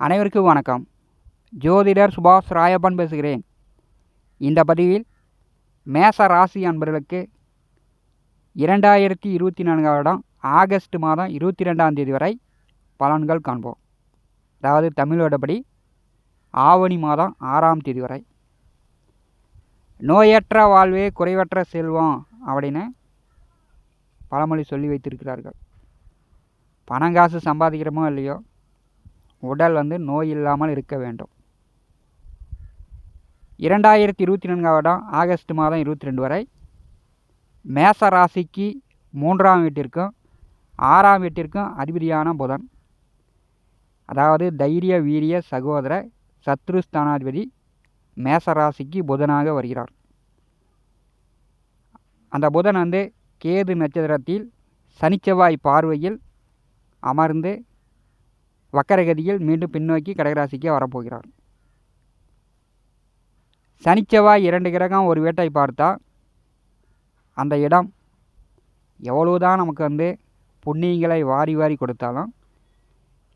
அனைவருக்கும் வணக்கம். ஜோதிடர் சுபாஷ் ராயப்பன் பேசுகிறேன். இந்த பதிவில் மேச ராசி அன்பர்களுக்கு இரண்டாயிரத்தி இருபத்தி நான்காம் வருடம் ஆகஸ்ட் மாதம் இருபத்தி ரெண்டாம் தேதி வரை பலன்கள் காண்போம். அதாவது தமிழோடபடி ஆவணி மாதம் ஆறாம் தேதி வரை. நோயற்ற வாழ்வே குறைவற்ற செல்வம் அப்படின்னு பழமொழி சொல்லி வைத்திருக்கிறார்கள். பணம் காசு சம்பாதிக்கிறோமோ இல்லையோ உடல் வந்து நோய் இல்லாமல் இருக்க வேண்டும். இரண்டாயிரத்தி இருபத்தி நான்காம் வருடம் ஆகஸ்ட் மாதம் இருபத்தி ரெண்டு வரை மேச ராசிக்கு மூன்றாம் வீட்டிற்கும் ஆறாம் வீட்டிற்கும் அதிபதியான புதன். அதாவது தைரிய வீரிய சகோதர சத்ருஸ்தானாதிபதி மேச ராசிக்கு புதனாக வருகிறார். அந்த புதன் வந்து கேது நட்சத்திரத்தில் சனிச்செவ்வாய் பார்வையில் அமர்ந்து வக்கரகதியில் மீண்டும் பின்னோக்கி கடகராசிக்கு வரப்போகிறார். சனிச்செவ்வாய் இரண்டு கிரகம் ஒரு வேட்டை பார்த்தா அந்த இடம் எவ்வளவுதான் நமக்கு வந்து புண்ணியங்களை வாரி வாரி கொடுத்தாலும்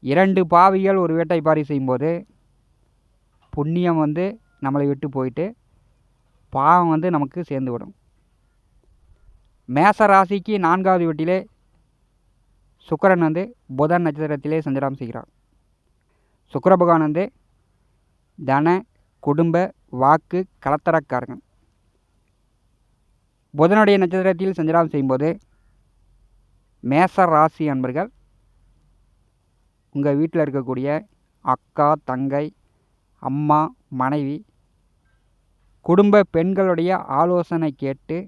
இரண்டு பாவிகள் ஒரு வேட்டை பாரி செய்யும்போது புண்ணியம் வந்து நம்மளை விட்டு போயிட்டு பாவம் வந்து நமக்கு சேர்ந்து விடும் மேச ராசிக்கு நான்காவது வீட்டிலே சுக்கரன் வந்து புதன் நட்சத்திரத்திலே சஞ்சாரம் செய்கிறார் சுக்கர பகவான் வந்து தன குடும்ப வாக்கு கலத்தரக்காரகன் புதனுடைய நட்சத்திரத்தில் சஞ்சாரம் செய்யும்போது மேச ராசி அன்பர்கள் உங்கள் வீட்டில் இருக்கக்கூடிய அக்கா தங்கை அம்மா மனைவி குடும்ப பெண்களுடைய ஆலோசனை கேட்டு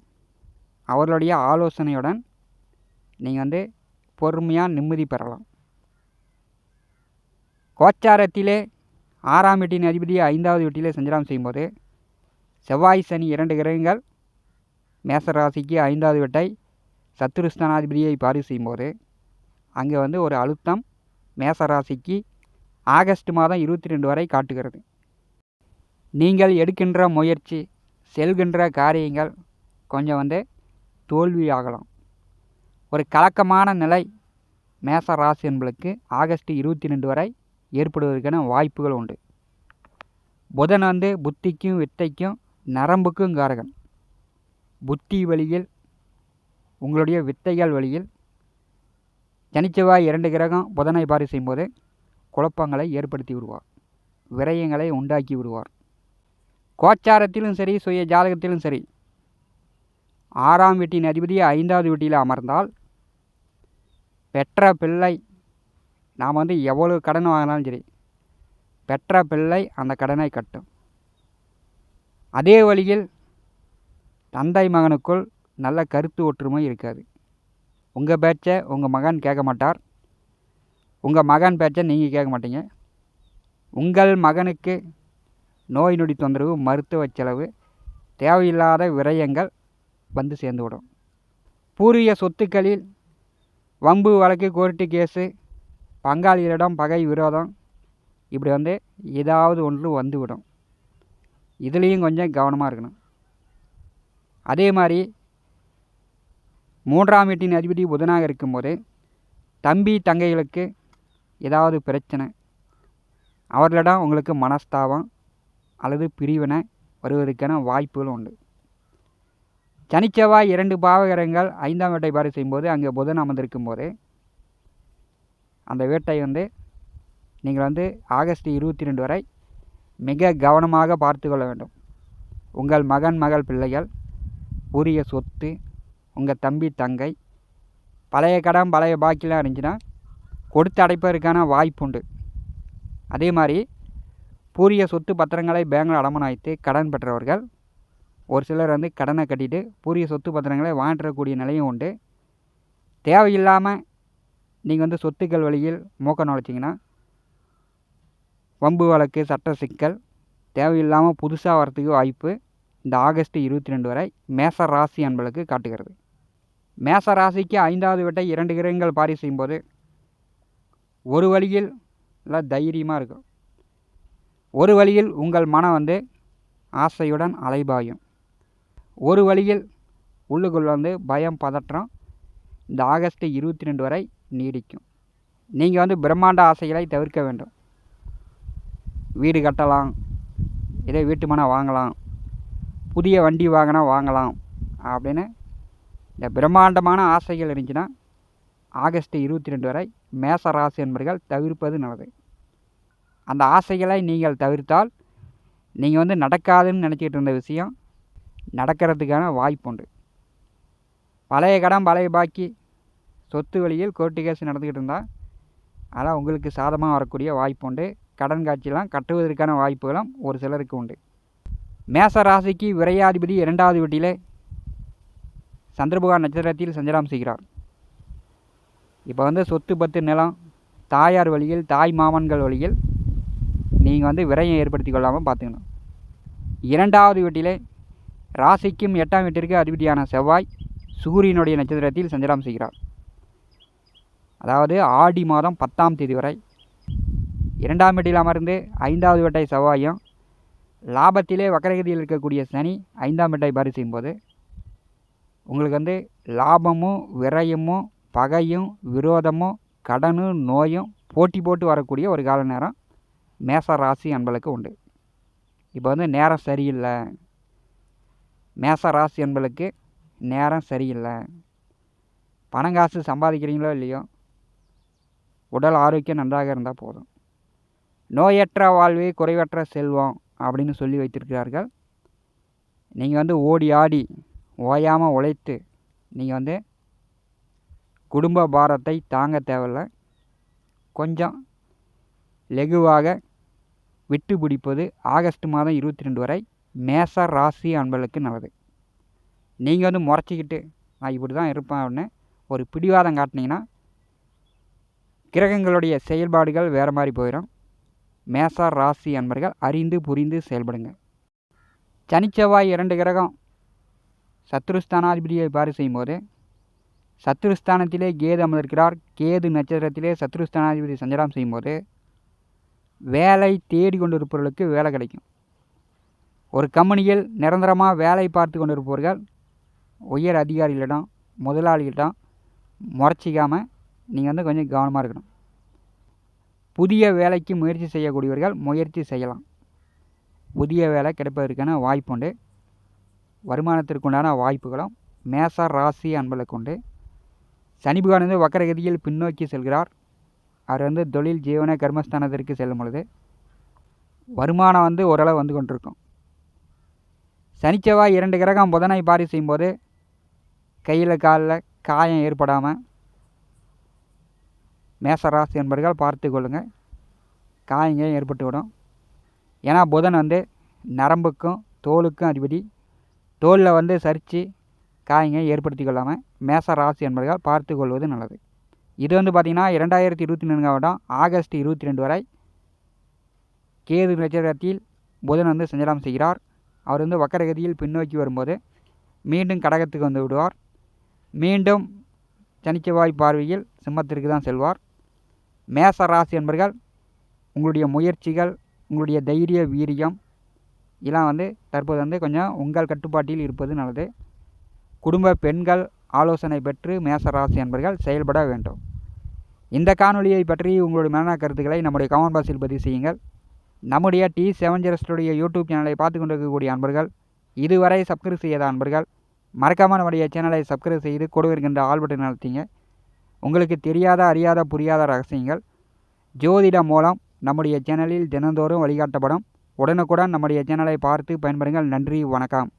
அவர்களுடைய ஆலோசனையுடன் நீங்கள் வந்து பொறுமையாக நிம்மதி பெறலாம். கோச்சாரத்திலே ஆறாம் வீட்டின் அதிபதி ஐந்தாவது வீட்டிலே சஞ்சலம் செய்யும்போது செவ்வாய் சனி இரண்டு கிரகங்கள் மேசராசிக்கு ஐந்தாவது வீட்டை சத்துருஸ்தானாதிபதியை பாரி செய்யும்போது அங்கே வந்து ஒரு அழுத்தம் மேசராசிக்கு ஆகஸ்ட் மாதம் இருபத்தி ரெண்டு வரை காட்டுகிறது. நீங்கள் எடுக்கின்ற முயற்சி செல்கின்ற காரியங்கள் கொஞ்சம் வந்து தோல்வியாகலாம். ஒரு கலக்கமான நிலை மேச ராசி என்பளுக்கு ஆகஸ்ட் இருபத்தி ரெண்டு வரை ஏற்படுவதற்கான வாய்ப்புகள் உண்டு. புதன் வந்து புத்திக்கும் வித்தைக்கும் நரம்புக்கும் காரகன். புத்தி வழியில் உங்களுடைய வித்தைகள் வழியில் சனிச்செவ்வாய் இரண்டு கிரகம் புதனை பாரி செய்யும்போது குழப்பங்களை ஏற்படுத்தி விடுவார். விரயங்களை உண்டாக்கி விடுவார். கோச்சாரத்திலும் சரி சுய ஜாதகத்திலும் சரி ஆறாம் வீட்டின் அதிபதி ஐந்தாவது வீட்டில் அமர்ந்தால் பெற்ற பிள்ளை. நாம் வந்து எவ்வளோ கடன் வாங்கினாலும் சரி பெற்ற பிள்ளை அந்த கடனை கட்டும். அதே வழியில் தந்தை மகனுக்குள் நல்ல கருத்து ஒற்றுமை இருக்காது. உங்கள் பேச்சை உங்கள் மகன் கேட்க மாட்டார். உங்கள் மகன் பேச்சை நீங்கள் கேட்க மாட்டீங்க. உங்கள் மகனுக்கு நோய் நொடி தொந்தரவு மருத்துவ செலவு தேவையில்லாத விரயங்கள் வந்து சேர்ந்துவிடும். பூர்வீக சொத்துக்களில் வம்பு வழக்கு கோர்ட்டு கேஸு பங்காளிகளிடம் பகை விரோதம். இப்படி வந்து ஏதாவது ஒன்று வந்துவிடும். இதுலேயும் கொஞ்சம் கவனமாக இருக்கணும். அதே மாதிரி மூன்றாம் வீட்டின் அதிபதி புதனாக இருக்கும்போது தம்பி தங்கைகளுக்கு ஏதாவது பிரச்சனை அவர்களிடம் உங்களுக்கு மனஸ்தாபம் அல்லது பிரிவினை வருவதற்கான வாய்ப்புகள் உண்டு. சனிச்செவ்வாய் இரண்டு பாவகரங்கள் ஐந்தாம் வேட்டை பாரி செய்யும்போது அங்கே புதன் அமர்ந்திருக்கும் போது அந்த வேட்டை வந்து நீங்கள் வந்து ஆகஸ்ட் இருபத்தி ரெண்டு வரை மிக கவனமாக பார்த்து கொள்ள வேண்டும். உங்கள் மகன் மகள் பிள்ளைகள் உரிய சொத்து உங்கள் தம்பி தங்கை பழைய கடன் பழைய பாக்கிலாம் இருந்துச்சுன்னா கொடுத்து அடைப்பதற்கான வாய்ப்பு உண்டு. அதே மாதிரி பூரிய சொத்து பத்திரங்களை பேங்கில் அடமானம் வைத்து கடன் பெற்றவர்கள் ஒரு சிலர் வந்து கடனை கட்டிட்டு பூரிய சொத்து பத்திரங்களை வாங்கிடக்கூடிய நிலையும் உண்டு. தேவையில்லாமல் நீங்கள் வந்து சொத்துக்கள் வழியில் மூக்க நுழைச்சிங்கன்னா வம்பு வழக்கு சட்ட சிக்கல் தேவையில்லாமல் புதுசாக வரத்துக்கு வாய்ப்பு இந்த ஆகஸ்ட் இருபத்தி ரெண்டு வரை மேச ராசி அன்பளுக்கு காட்டுகிறது. மேச ராசிக்கு ஐந்தாவது விட்டை இரண்டு கிரகங்கள் பாரி செய்யும்போது ஒரு வழியில் நல்லா தைரியமாக இருக்கும். ஒரு வழியில் உங்கள் மனம் வந்து ஆசையுடன் அலைபாயும். ஒரு வழியில் உள்ளுக்குள் வந்து பயம் பதற்றம் இந்த ஆகஸ்ட் இருபத்தி ரெண்டு வரை நீடிக்கும். நீங்கள் வந்து பிரம்மாண்ட ஆசைகளை தவிர்க்க வேண்டும். வீடு கட்டலாம் இதே வீட்டு மனை வாங்கலாம் புதிய வண்டி வாங்கினா வாங்கலாம் அப்படின்னு இந்த பிரம்மாண்டமான ஆசைகள் இருந்துச்சுன்னா ஆகஸ்ட் இருபத்தி ரெண்டு வரை மேச ராசி என்பர்கள் தவிர்ப்பது நல்லது. அந்த ஆசைகளை நீங்கள் தவிர்த்தால் நீங்கள் வந்து நடக்காதுன்னு நினச்சிக்கிட்டு இருந்த விஷயம் நடக்கிறதுக்கான வாய்ப்பு உண்டு பழைய கடன் பழைய பாக்கி சொத்து வழியில் கோர்ட்டு கேஸ் நடந்துக்கிட்டு இருந்தால் அதெல்லாம் உங்களுக்கு சாதமாக வரக்கூடிய வாய்ப்பு உண்டு கடன் காட்சியெல்லாம் கட்டுவதற்கான வாய்ப்புகளும் ஒரு சிலருக்கு உண்டு. மேச ராசிக்கு விரையாதிபதி இரண்டாவது வீட்டிலே சந்திரபகவான் நட்சத்திரத்தில் சஞ்சலம் செய்கிறார். இப்போ வந்து சொத்து பத்து நிலம் தாயார் வழியில் தாய் மாமன்கள் வழியில் நீங்கள் வந்து விரயம் ஏற்படுத்தி கொள்ளாமல் பார்த்துக்கணும் இரண்டாவது வீட்டிலே ராசிக்கும் எட்டாம் வீட்டிற்கு அதிபதியான செவ்வாய் சூரியனுடைய நட்சத்திரத்தில் சஞ்சலம் செய்கிறார். அதாவது ஆடி மாதம் பத்தாம் தேதி வரை இரண்டாம் வீட்டில் அமர்ந்து ஐந்தாவது வீட்டை செவ்வாயும் லாபத்திலே வக்கரகதியில் இருக்கக்கூடிய சனி ஐந்தாம் வீட்டை பாரி செய்யும்போது உங்களுக்கு வந்து லாபமும் விரயமும் பகையும் விரோதமும் கடனும் நோயும் போட்டி போட்டு வரக்கூடிய ஒரு கால நேரம் மேச ராசி அன்பளுக்கு உண்டு. இப்போ வந்து நேரம் சரியில்லை. மேச ராசி என்பளுக்கு நேரம் சரியில்லை. பணம் காசு சம்பாதிக்கிறீங்களோ இல்லையோ உடல் ஆரோக்கியம் நன்றாக இருந்தால் போதும். நோயற்ற வாழ்வே குறைவற்ற செல்வம் அப்படின்னு சொல்லி வைத்திருக்கிறார்கள். நீங்கள் வந்து ஓடி ஆடி ஓயாமல் உழைத்து நீங்கள் வந்து குடும்ப பாரத்தை தாங்க தேவையில்ல. கொஞ்சம் லெகுவாக விட்டு பிடிப்பது ஆகஸ்ட் மாதம் இருபத்தி ரெண்டு வரை மேச ராசி அன்பளுக்கு நல்லது. நீங்கள் வந்து முறைச்சிக்கிட்டு நான் இப்படி தான் இருப்பேன் அப்படின்னு ஒரு பிடிவாதம் காட்டினீங்கன்னா கிரகங்களுடைய செயல்பாடுகள் வேறு மாதிரி போயிடும் மேச ராசி அன்பர்கள் அறிந்து புரிந்து செயல்படுங்க. சனிச்செவ்வாய் இரண்டு கிரகம். சத்ருஸ்தானாதிபதியை பாரு செய்யும்போது சத்ருஸ்தானத்திலே கேது அமர்ந்திருக்கிறார். கேது நட்சத்திரத்திலே சத்ருஸ்தானாதிபதி சஞ்சலம் செய்யும்போது வேலை தேடி கொண்டிருப்பவர்களுக்கு வேலை கிடைக்கும். ஒரு கம்பெனியில் நிரந்தரமாக வேலை பார்த்து கொண்டிருப்பவர்கள் உயர் அதிகாரிகளிடம் முதலாளிகளிடம் முறைச்சிக்காமல் நீங்கள் வந்து கொஞ்சம் கவனமாக இருக்கணும். புதிய வேலைக்கு முயற்சி செய்யக்கூடியவர்கள் முயற்சி செய்யலாம். புதிய வேலை கிடைப்பதற்கான வாய்ப்புண்டு வருமானத்திற்குண்டான வாய்ப்புகளும் மேச ராசி அன்பளுக்கு உண்டு. சனி பகவான் வந்து வக்கரகதியில் பின்னோக்கி செல்கிறார். அவர் வந்து தொழில் ஜீவன கர்மஸ்தானத்திற்கு செல்லும் பொழுது வருமானம் வந்து ஓரளவு வந்து கொண்டிருக்கும். சனிச்செவ்வாய் இரண்டு கிரகம் புதனை பாரி செய்யும்போது கையில் காலில் காயம் ஏற்படாமல் மேசராசி என்பர்கள் பார்த்து கொள்ளுங்கள் காயங்க ஏற்பட்டு விடும் ஏன்னா புதன் வந்து நரம்புக்கும் தோலுக்கும் அதிபதி. தோலில் வந்து சரித்து காயங்க ஏற்படுத்தி கொள்ளாமல் மேச ராசி என்பர்கள் பார்த்து கொள்வது நல்லது. இது வந்து பார்த்திங்கன்னா இரண்டாயிரத்தி இருபத்தி நான்காம் வருடம் ஆகஸ்ட் இருபத்தி ரெண்டு வரை கேது நட்சத்திரத்தில் புதன் வந்து சஞ்சலம் செய்கிறார். அவர் வந்து வக்கரகதியில் பின்னோக்கி வரும்போது மீண்டும் கடகத்துக்கு வந்து விடுவார். மீண்டும் சனிச்செவ்வாய் பார்வையில் சிம்மத்திற்கு தான் செல்வார். மேச ராசி என்பர்கள் உங்களுடைய முயற்சிகள் உங்களுடைய தைரிய வீரியம் இதெல்லாம் வந்து தற்போது வந்து கொஞ்சம் உங்கள் கட்டுப்பாட்டில் இருப்பது நல்லது. குடும்ப பெண்கள் ஆலோசனை பெற்று மேச ராசி என்பர்கள் செயல்பட வேண்டும். இந்த காணொலியை பற்றி உங்களுடைய மன கருத்துக்களை நம்முடைய கமெண்ட் பாக்ஸில் பதிவு செய்யுங்கள். நம்முடைய டி செவன் ஜெரஸ்டுடைய யூடியூப் சேனலை பார்த்து கொண்டிருக்கக்கூடிய அன்பர்கள் இதுவரை சப்ஸ்கிரைப் செய்யாத அன்பர்கள் மறக்காமல் நம்முடைய சேனலை சப்ஸ்கிரைப் செய்து கொடுவிருக்கின்ற ஆள் பட்டன் நடத்திங்க. உங்களுக்கு தெரியாத அறியாத புரியாத ரகசியங்கள் ஜோதிடம் மூலம் நம்முடைய சேனலில் தினந்தோறும் வழிகாட்டப்படும். உடனுக்குடன் நம்முடைய சேனலை பார்த்து பயன்பெறுங்கள். நன்றி வணக்கம்.